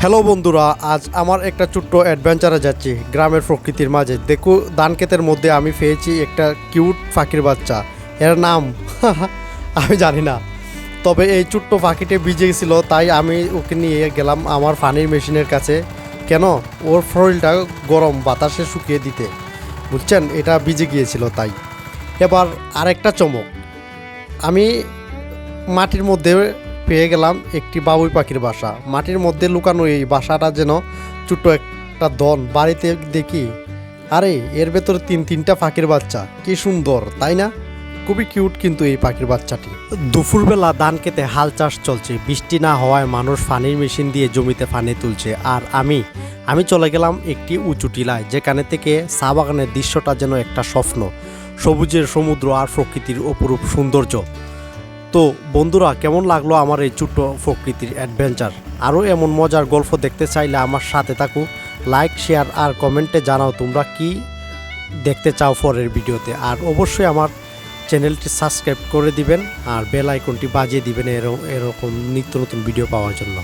Hello বন্ধুরা, আজ আমার একটা ছোট্ট অ্যাডভেঞ্চারে যাচ্ছি গ্রামের প্রকৃতির মাঝে। দেখো, ধান ক্ষেতের মধ্যে আমি পেয়েছি একটা কিউট পাখির বাচ্চা। এর নাম? আমি জানি না। তবে এই ছোট্ট পাখিটি ভিজে গেছিল, তাই আমি ওকে নিয়ে গেলাম আমার ফানির মেশিনের কাছে। কেন? ওর শরীরটা গরম, বাতাসে শুকিয়ে দিতে। বুঝছেন? এটা ভিজে গিয়েছিল, তাই। এবার আরেকটা চমক। আমি মাটির মধ্যে পেয়ে গেলাম একটি বাবুই পাখির বাসা। মাটির মধ্যে লুকানো এই বাসাটা যেন ছোট্ট একটা দন বাড়িতে দেখি, আরে, এর ভেতরে তিন তিনটা পাখির বাচ্চা। কি সুন্দর, তাই না? খুবই কিউট কিন্তু এই পাখির বাচ্চাটি। দুপুরবেলা ধান খেতে হাল চাষ চলছে। বৃষ্টি না হওয়ায় মানুষ ফানির মেশিন দিয়ে জমিতে ফানি তুলছে। আর আমি আমি চলে গেলাম একটি উঁচু টিলায়, যেখানে থেকে চা বাগানের দৃশ্যটা যেন একটা স্বপ্ন। সবুজের সমুদ্র আর প্রকৃতির অপরূপ সৌন্দর্য। তো বন্ধুরা, কেমন লাগল আমার এই ছোট্ট প্রকৃতির অ্যাডভেঞ্চার আরও এমন মজার গল্প দেখতে চাইলে আমার সাথে থাকো। লাইক শেয়ার আর কমেন্টে জানাও তোমরা কি দেখতে চাও পরের ভিডিওতে। আর অবশ্যই আমার চ্যানেলটি সাবস্ক্রাইব করে দিবেন আর বেল আইকনটি বাজিয়ে দিবেন এরকম এরকম নিত্য নতুন ভিডিও পাওয়ার জন্য।